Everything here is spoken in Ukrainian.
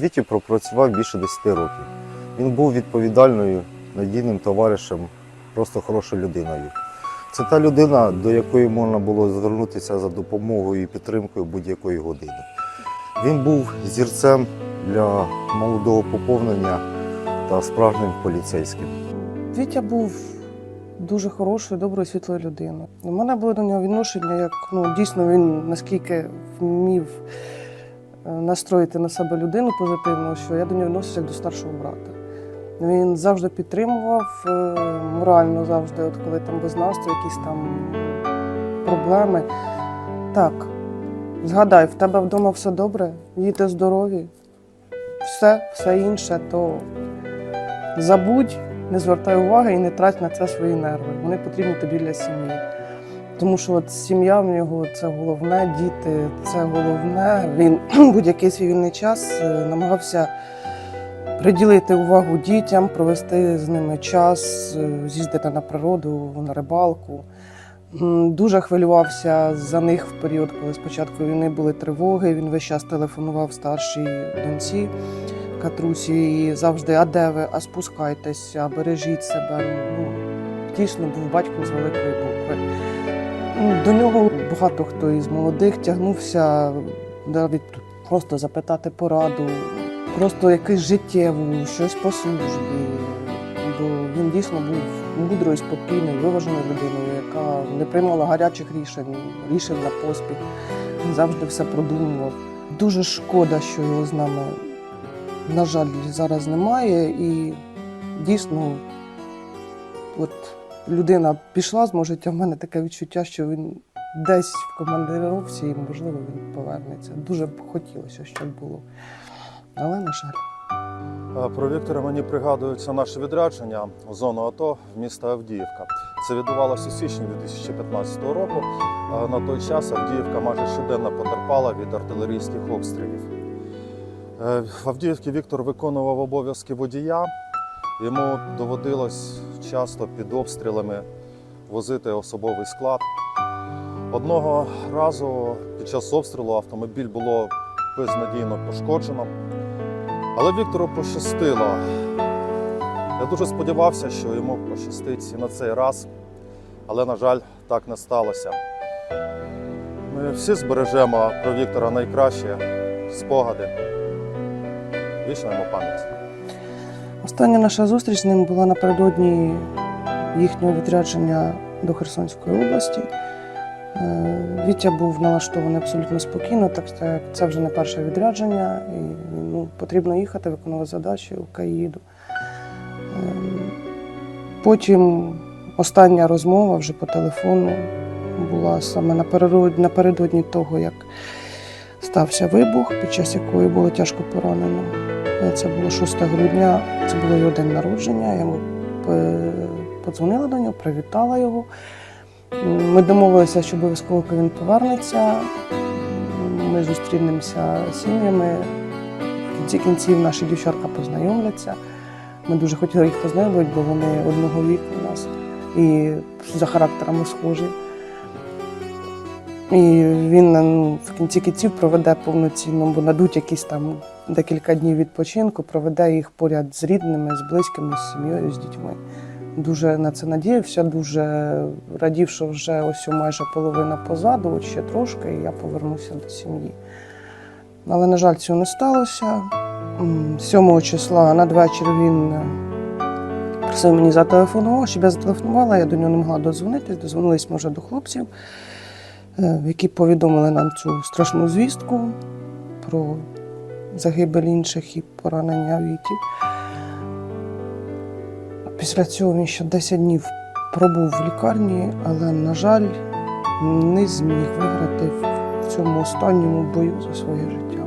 з Віті пропрацював більше 10 років. Він був відповідальною, надійним товаришем, просто хорошою людиною. Це та людина, до якої можна було звернутися за допомогою і підтримкою будь-якої години. Він був зірцем для молодого поповнення та справжнім поліцейським. Вітя був дуже хорошою, доброю, світлою людиною. У мене було до нього відношення, як ну, дійсно він наскільки вмів настроїти на себе людину позитивно, що я до нього відносився як до старшого брата. Він завжди підтримував е, морально, завжди, от коли там без настрою, якісь там проблеми. Так, згадай, в тебе вдома все добре, діти здорові, все, все інше, то забудь, не звертай уваги і не трать на це свої нерви. Вони потрібні тобі для сім'ї. Тому що от сім'я в нього це головне, діти це головне. Він будь-який свій вільний час е, намагався приділити увагу дітям, провести з ними час, е, з'їздити на природу, на рибалку. Дуже хвилювався за них в період, коли спочатку війни були тривоги. Він весь час телефонував старшій доньці Катрусі і завжди, а де ви, а спускайтеся, бережіть себе. Ну, дійсно був батьком з великої букви. Ну, До нього багато хто із молодих тягнувся навіть просто запитати пораду, просто якусь життєву, щось по службі. Бо він дійсно був мудрою, спокійною, виваженою людиною, яка не приймала гарячих рішень, рішень на поспіх. Він завжди все продумував. Дуже шкода, що його з нами, на жаль, зараз немає. І дійсно, от людина пішла з мого життя, мене таке відчуття, що він десь в командировці і, можливо, він повернеться. Дуже б хотілося, щоб було. Але, на жаль. Про Віктора мені пригадується наше відрядження у зону АТО в місто Авдіївка. Це відбувалося у січні 2015 року. На той час Авдіївка майже щоденно потерпала від артилерійських обстрілів. Е, В Авдіївці Віктор виконував обов'язки водія. Йому доводилось часто під обстрілами возити особовий склад. Одного разу під час обстрілу автомобіль було безнадійно пошкоджено. Але Віктору пощастило. Я дуже сподівався, що йому пощастить і на цей раз, але, на жаль, так не сталося. Ми всі збережемо про Віктора найкраще спогади. Вічна йому пам'ять. Остання наша зустріч з ним була напередодні їхнього відрядження до Херсонської області. Е, Вітя був налаштований абсолютно спокійно, так як це вже не перше відрядження, і ну, потрібно їхати, виконувати задачі у Каїду. Потім остання розмова вже по телефону була саме напередодні, напередодні того, як стався вибух, під час якої було тяжко поранено. Це було 6 грудня, це було його день народження. Я е, подзвонила до нього, привітала його. Ми домовилися, що обов'язково він повернеться. Ми зустрінемося з сім'ями. В кінці кінців наші дівчатка познайомляться. Ми дуже хотіли їх познайомити, бо вони одного віку у нас і за характерами схожі. І він ну, в кінці кінців проведе повноцінно, бо надуть якісь там декілька днів відпочинку, проведе їх поряд з рідними, з близькими, з сім'єю, з дітьми. Дуже на це надіявся, дуже радів, що вже ось майже половина позаду, от ще трошки, і я повернуся до сім'ї. Але, на жаль, цього не сталося. М, 7 числа надвечір він е, просив мені зателефонував, щоб я зателефонувала, я до нього не могла дозвонитись. Дозвонились, може, до хлопців, які повідомили нам цю страшну звістку про загибель інших і поранення Віті. Після цього він ще 10 днів пробув в лікарні, але, на жаль, не зміг виграти в- цьому останньому бою за своє життя.